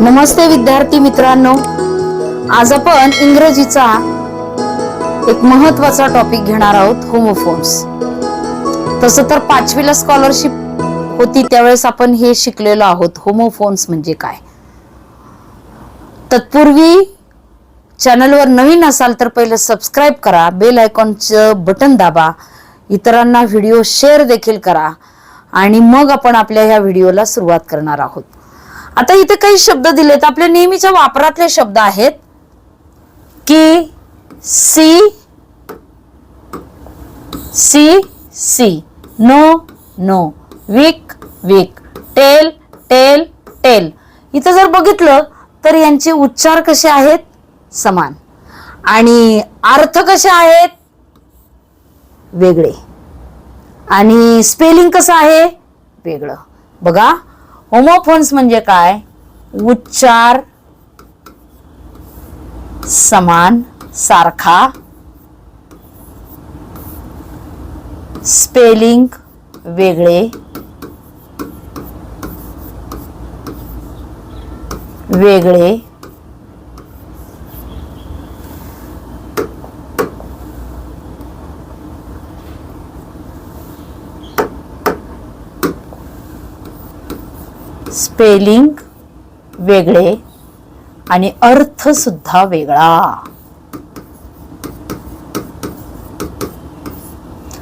नमस्ते विद्यार्थी मित्रांनो. आज आपण इंग्रजीचा एक महत्त्वाचा टॉपिक घेणार आहोत होमोफोन्स तसं तर पाचवीला स्कॉलरशिप होती त्यावेळेस आपण हे शिकलेलो आहोत होमोफोन्स म्हणजे काय? तत्पूर्वी चॅनलवर नवीन असाल तर पहिलं सबस्क्राईब करा बेल आयकॉनचं बटन दाबा इतरांना व्हिडिओ शेअर देखील करा आणि मग आपण आपल्या ह्या व्हिडिओला सुरुवात करणार आहोत. आता इथे काही शब्द दिलेत. आपल्या नेहमीच्या वापरातले शब्द आहेत की see sea C. No know. Week weak. Tell tale tail. इथं जर बघितलं तर यांचे उच्चार कसे आहेत? समान. आणि अर्थ कसे आहेत? वेगळे. आणि स्पेलिंग कसं आहे? वेगळं. बघा. होमोफोन्स म्हणजे काय? उच्चार समान सारखा. स्पेलिंग वेगळे. वेगळे. स्पेलिंग वेगळे आणि अर्थ सुद्धा वेगळा.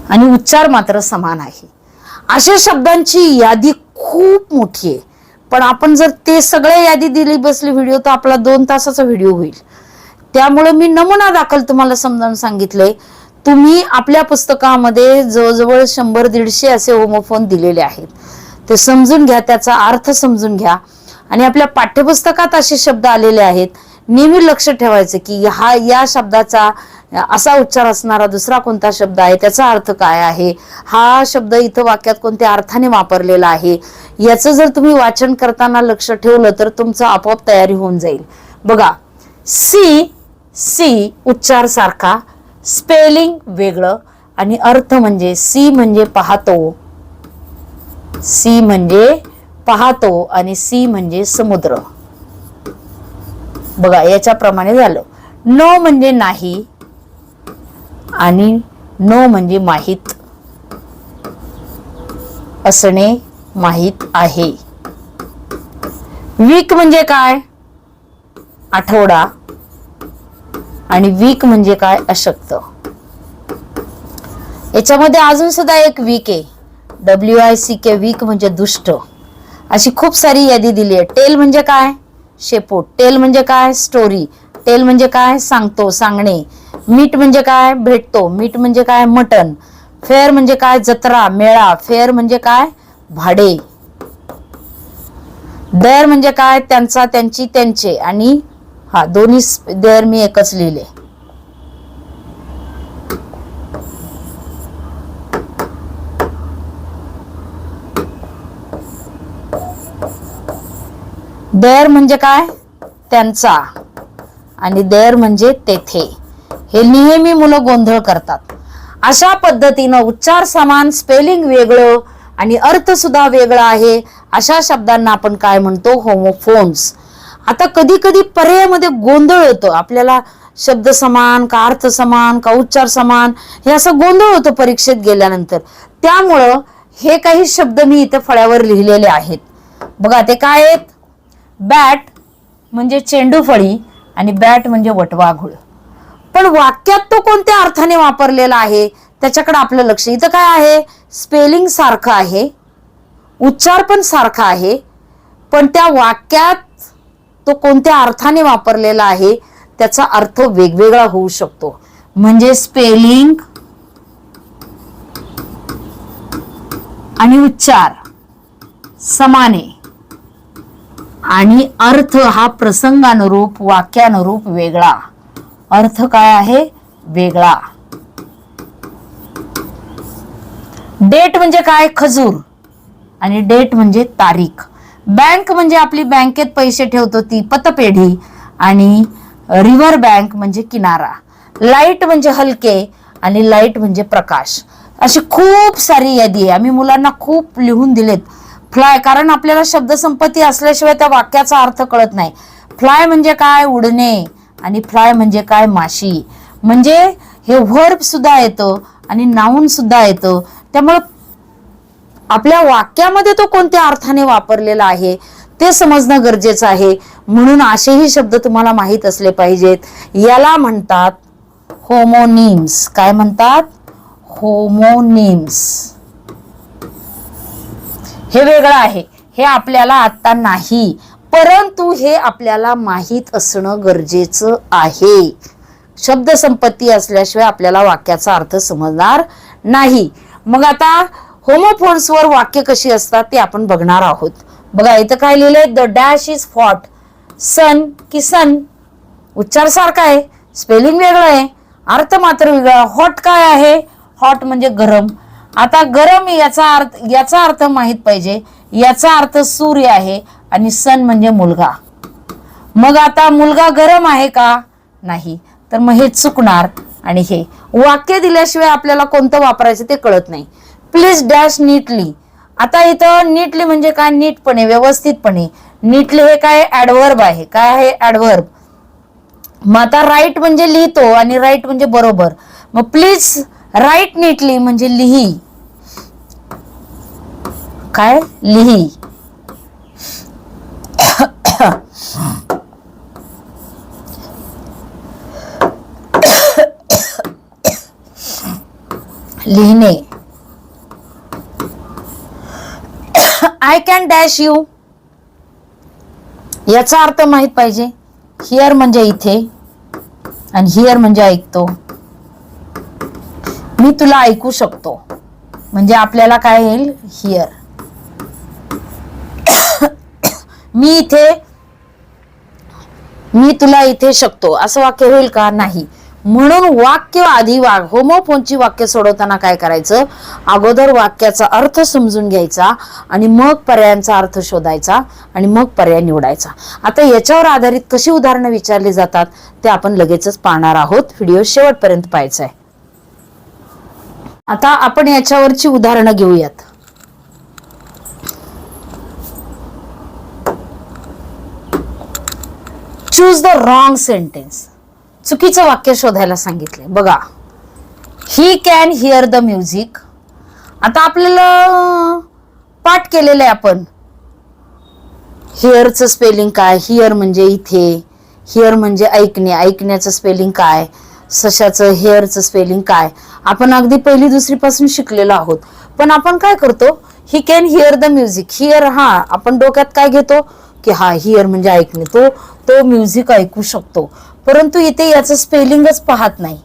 आणि उच्चार मात्र समान आहे. अशा शब्दांची यादी खूप मोठी आहे. पण आपण जर ते सगळे यादी दिली बसली व्हिडिओ तर आपला दोन तासाचा व्हिडिओ होईल. त्यामुळे मी नमुना दाखल तुम्हाला समजावून सांगितलंय. तुम्ही आपल्या पुस्तकामध्ये जवळजवळ शंभर दीडशे असे होमोफोन दिलेले आहेत. ते समजून घ्या त्याचा अर्थ समजून घ्या. आणि आपल्या पाठ्यपुस्तकात असे शब्द आलेले आहेत. नेहमी लक्ष ठेवायचं की हा या शब्दाचा असा उच्चार असणारा दुसरा कोणता शब्द आहे त्याचा अर्थ काय आहे? हा शब्द इथं वाक्यात कोणत्या अर्थाने वापरलेला आहे? याचं जर तुम्ही वाचन करताना लक्ष ठेवलं तर तुमचं आपोआप तयारी होऊन जाईल. बघा सी सी उच्चार सारखा स्पेलिंग वेगळं आणि अर्थ म्हणजे सी म्हणजे पाहतो. सी म्हणजे पाहतो आणि सी म्हणजे समुद्र. बघा याच्याप्रमाणे झालं. नो म्हणजे नाही आणि नो म्हणजे माहीत. असणे माहीत आहे. वीक म्हणजे काय? आठवडा. आणि वीक म्हणजे काय? अशक्त. याच्यामध्ये अजून सुद्धा एक वीक आहे. W I C K weak म्हणजे दुष्ट. अशी खूप सारी यादी दिली आहे टेल म्हणजे काय? शेपूट. टेल म्हणजे काय? स्टोरी टेल म्हणजे काय? सांगतो सांगणे. मीठ म्हणजे काय? भेटतो. मीठ म्हणजे काय? मटन फेअर म्हणजे काय? जत्रा मेळा. फेअर म्हणजे काय? भाडे. देर म्हणजे काय? त्यांचा त्यांची त्यांचे. आणि हा दोन्ही देर मी एकच लिहिले. देर म्हणजे काय? त्यांचा. आणि देर म्हणजे तेथे. हे नेहमी मुलं गोंधळ करतात. अशा पद्धतीनं उच्चार समान स्पेलिंग वेगळं आणि अर्थ सुद्धा वेगळा आहे. अशा शब्दांना आपण काय म्हणतो? होमोफोन्स आता कधी कधी पर्यायामध्ये गोंधळ होतो आपल्याला शब्द समान का अर्थ समान का उच्चार समान हे असं गोंधळ होतो परीक्षेत गेल्यानंतर. त्यामुळं हे काही शब्द मी इथे फळ्यावर लिहिलेले आहेत. बघा ते काय आहेत? बॅट म्हणजे चेंडूफळी आणि बॅट म्हणजे वटवाघूळ. पण वाक्यात तो कोणत्या अर्थाने वापरलेला आहे? त्याच्याकडे आपलं लक्ष. इथं काय आहे? स्पेलिंग सारखं आहे. उच्चार पण सारखा आहे. पण त्या वाक्यात तो कोणत्या अर्थाने वापरलेला आहे? त्याचा अर्थ वेगवेगळा होऊ शकतो. म्हणजे स्पेलिंग आणि उच्चार समाने. आणि अर्थ हा प्रसंगानुरूप वाक्यानुरूप वेगळा. अर्थ काय आहे? वेगळा. डेट म्हणजे काय? खजूर. आणि डेट म्हणजे तारीख. बँक म्हणजे आपली बँकेत पैसे ठेवतो ती पतपेढी आणि रिव्हर बँक म्हणजे किनारा. लाइट म्हणजे हलके आणि लाइट म्हणजे प्रकाश. अशी खूप सारी यादी आहे. आम्ही मुलांना खूप लिहून दिलेत. फ्लाय कारण आपल्याला शब्दसंपत्ती असल्याशिवाय त्या वाक्याचा अर्थ कळत नाही. फ्लाय म्हणजे काय? उडणे. आणि फ्लाय म्हणजे काय? माशी. म्हणजे हे व्हर्ब सुद्धा येतं आणि नाऊन सुद्धा येतं. त्यामुळे आपल्या वाक्यामध्ये तो कोणत्या अर्थाने वापरलेला आहे ते समजणं गरजेचं आहे. म्हणून असेही शब्द तुम्हाला माहीत असले पाहिजेत. याला म्हणतात होमोनिम्स काय म्हणतात? होमोनिम्स हे वेगळं आहे. हे आपल्याला आता नाही. परंतु हे आपल्याला माहीत असणं गरजेचं आहे. शब्दसंपत्ती असल्याशिवाय आपल्याला वाक्याचा अर्थ समजणार नाही. मग आता होमोफोन्सवर वाक्य कशी असतात ते आपण बघणार आहोत. बघा इथं काय लिहिलंय? The dash is fought sun की सन. उच्चार सारखा आहे. स्पेलिंग वेगळं आहे. अर्थ मात्र वेगळा. हॉट काय आहे? हॉट म्हणजे गरम. आता गरम याचा अर्थ याचा अर्थ माहीत पाहिजे. याचा अर्थ सूर्य आहे आणि सन म्हणजे मुलगा. मग आता मुलगा गरम आहे का? नाही. तर मग हे चुकणार आणि हे. वाक्य दिल्याशिवाय आपल्याला कोणतं वापरायचं ते कळत नाही. प्लीज डॅश नीटली आता इथं नीटली म्हणजे काय? नीटपणे व्यवस्थितपणे. नीटली हे काय? ऍडवर्ब आहे. काय आहे ऍडवर्ब मग आता राईट म्हणजे लिहितो आणि राईट म्हणजे बरोबर. मग प्लीज राईट नीटली म्हणजे लिही. काय? लिही. लिहिणे. आय कॅन डॅश यू याचा अर्थ माहीत पाहिजे. हिअर म्हणजे इथे. आणि हिअर म्हणजे ऐकतो. मी तुला ऐकू शकतो. म्हणजे आपल्याला काय येईल? हिअर मी इथे मी तुला इथे शकतो. असं वाक्य होईल का? नाही. म्हणून वाक्य आधी वाघ होमोफोनची वाक्य सोडवताना काय करायचं? अगोदर वाक्याचा अर्थ समजून घ्यायचा आणि मग पर्यायांचा अर्थ शोधायचा आणि मग पर्याय निवडायचा. आता याच्यावर आधारित कशी उदाहरणं विचारली जातात ते आपण लगेचच पाहणार आहोत. व्हिडिओ शेवटपर्यंत पाहायचा आहे. आता आपण याच्यावरची उदाहरणं घेऊयात. Choose the wrong sentence. चुकीचं वाक्य शोधायला सांगितलंय. बघा. He can hear the music आता आपल्याला पाठ केलेलं आहे आपण. हिअरचं स्पेलिंग काय? हिअर म्हणजे इथे. हिअर म्हणजे ऐकणे. ऐकण्याचं स्पेलिंग काय? सशाचं हेअरचं स्पेलिंग काय? आपण अगदी पहिली दुसरी पासून शिकलेलो आहोत. पण आपण काय करतो? He can hear the music hear हा आपण डोक्यात काय घेतो? की हा हिअर म्हणजे ऐकणे तो तो म्युझिक ऐकू शकतो. परंतु इथे याचं स्पेलिंगच पाहत नाही.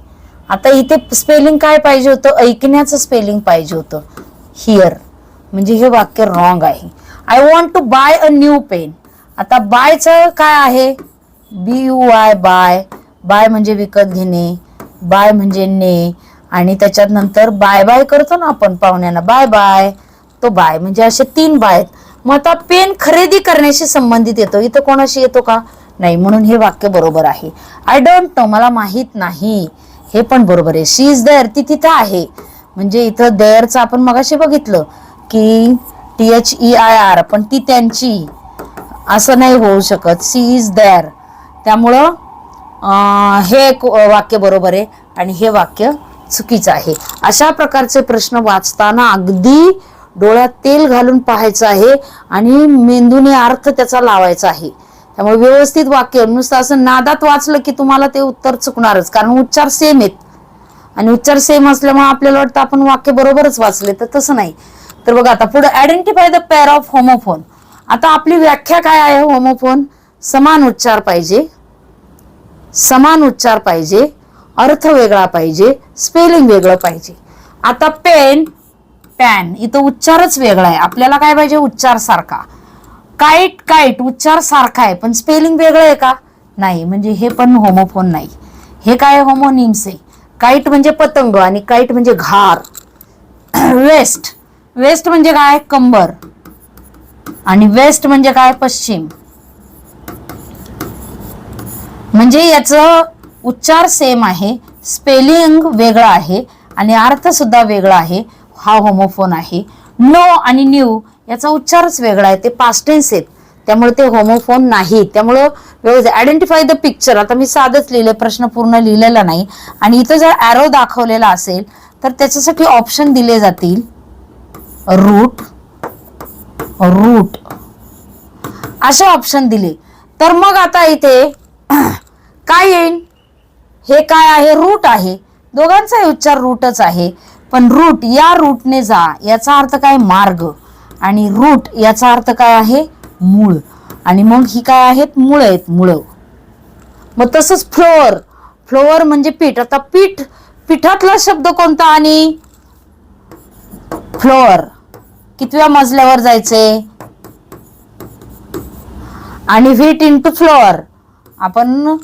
आता इथे स्पेलिंग काय पाहिजे होतं? ऐकण्याचं स्पेलिंग पाहिजे होतं. हिअर म्हणजे हे वाक्य रॉंग आहे. I want to buy a new pen आता बायचं काय आहे? B U Y buy buy म्हणजे विकत घेणे. बाय म्हणजे ने. आणि त्याच्यात नंतर बाय बाय करतो ना आपण पाहुण्यांना. बाय बाय तो बाय म्हणजे असे तीन बाय आहेत. मग आता पेन खरेदी करण्याशी संबंधित येतो. इथं कोणाशी येतो का? नाही म्हणून हे वाक्य बरोबर आहे. आय डोंट नो मला माहीत नाही. हे पण बरोबर आहे. शी इज देअर ती तिथं आहे. म्हणजे इथं देअरचं आपण मगाशी बघितलं की T H E I R पण ती त्यांची. असं नाही होऊ शकत. सी इज देअर त्यामुळं हे एक वाक्य बरोबर आहे आणि हे वाक्य चुकीचं आहे. अशा प्रकारचे प्रश्न वाचताना अगदी डोळ्यात तेल घालून पाहायचं आहे आणि मेंदूने अर्थ त्याचा लावायचा आहे. त्यामुळे व्यवस्थित वाक्य नुसतं असं नादात वाचलं की तुम्हाला ते उत्तर चुकणारच कारण उच्चार सेम आहेत. आणि उच्चार सेम असल्यामुळे आपल्याला वाटतं आपण वाक्य बरोबरच वाचले तर तसं नाही. तर बघा आता पुढे identify the pair of homophone आता आपली व्याख्या काय आहे होमोफोन समान उच्चार पाहिजे समान उच्चार पाहिजे अर्थ वेगळा पाहिजे स्पेलिंग वेगळं पाहिजे. आता पेन पॅन इथं उच्चारच वेगळा आहे. आपल्याला काय पाहिजे? उच्चार सारखा. काईट काईट उच्चार सारखा आहे पण स्पेलिंग वेगळं आहे का? नाही म्हणजे हे पण होमोफोन नाही. हे काय होमोनिम्स आहे? काईट म्हणजे पतंग आणि काईट म्हणजे घार. वेस्ट. वेस्ट म्हणजे काय? कंबर. आणि वेस्ट म्हणजे काय? पश्चिम. म्हणजे याचं उच्चार सेम आहे स्पेलिंग वेगळं आहे आणि अर्थ सुद्धा वेगळा आहे. हा होमोफोन आहे. नो आणि न्यू याचा उच्चारच वेगळा आहे. ते पास्टेन्स आहेत. त्यामुळे ते होमोफोन नाही. त्यामुळं व्यवस्थित आयडेंटिफाय द पिक्चर आता मी साधच लिहिले प्रश्न पूर्ण लिहिलेला नाही. आणि इथं जर ॲरो दाखवलेला असेल तर त्याच्यासाठी ऑप्शन दिले जातील. रूट रूट असे ऑप्शन दिले. तर मग आता इथे काय येईल? हे काय आहे? रूट आहे. दोघांचाही उच्चार रूटच आहे. पण रूट या रूटने जा याचा अर्थ काय? मार्ग. आणि रूट याचा अर्थ काय आहे? मूळ. आणि मग ही काय आहेत? मुळ आहेत मुळं. मग तसंच फ्लोअर. फ्लोअर म्हणजे पीठ. आता पीठ पिठातला शब्द कोणता आणि? फ्लोअर. कितव्या मजल्यावर जायचे? आणि व्हीट इंटू फ्लोअर आपण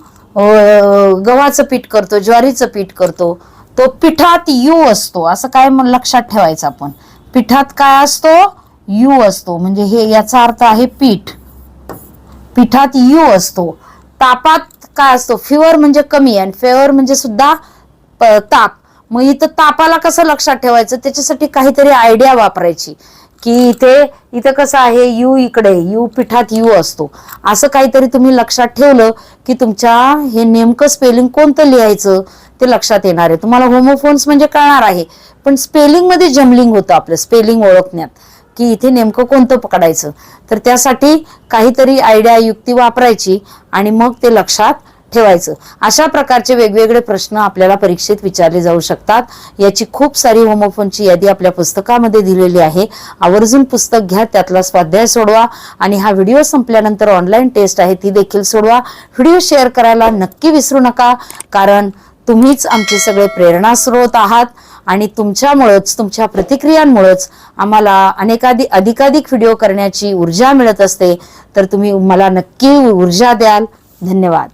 गव्हाचं पीठ करतो ज्वारीचं पीठ करतो. तो पिठात यू असतो असं काय लक्षात ठेवायचं आपण. पिठात काय असतो? यू असतो. म्हणजे हे याचा अर्थ आहे पीठ. पिठात यू असतो. तापात काय असतो? फिवर म्हणजे कमी आणि फेवर म्हणजे सुद्धा ताप. मग इथं तापाला कसं लक्षात ठेवायचं? त्याच्यासाठी काहीतरी आयडिया वापरायची. की इथे इथं कसं आहे यू इकडे यू पिठात यू असतो. असं काहीतरी तुम्ही लक्षात ठेवलं की तुमच्या हे नेमकं स्पेलिंग कोणतं लिहायचं ते लक्षात येणार आहे. तुम्हाला होमोफोन्स म्हणजे कळणार आहे. पण स्पेलिंगमध्ये जमलिंग होतं आपलं स्पेलिंग ओळखण्यात. की इथे नेमकं कोणतं पकडायचं. तर त्यासाठी काहीतरी आयडिया युक्ती वापरायची आणि मग ते लक्षात ठेवायचं. अशा प्रकारचे वेगवेगळे प्रश्न आपल्याला परीक्षेत विचारले जाऊ शकतात. याची खूप सारी होमोफोनची यादी आपल्या पुस्तकामध्ये दिलेली आहे. आवर्जून पुस्तक घ्या त्यातला स्वाध्याय सोडवा आणि हा व्हिडिओ संपल्यानंतर ऑनलाईन टेस्ट आहे ती देखील सोडवा. व्हिडिओ शेअर करायला नक्की विसरू नका कारण तुम्हीच आमचे सगळे प्रेरणा स्रोत आहात आणि तुमच्यामुळंच तुमच्या प्रतिक्रियांमुळेच आम्हाला अनेकाधिक अधिकाधिक व्हिडिओ करण्याची ऊर्जा मिळत असते. तर तुम्ही मला नक्की ऊर्जा द्याल. धन्यवाद.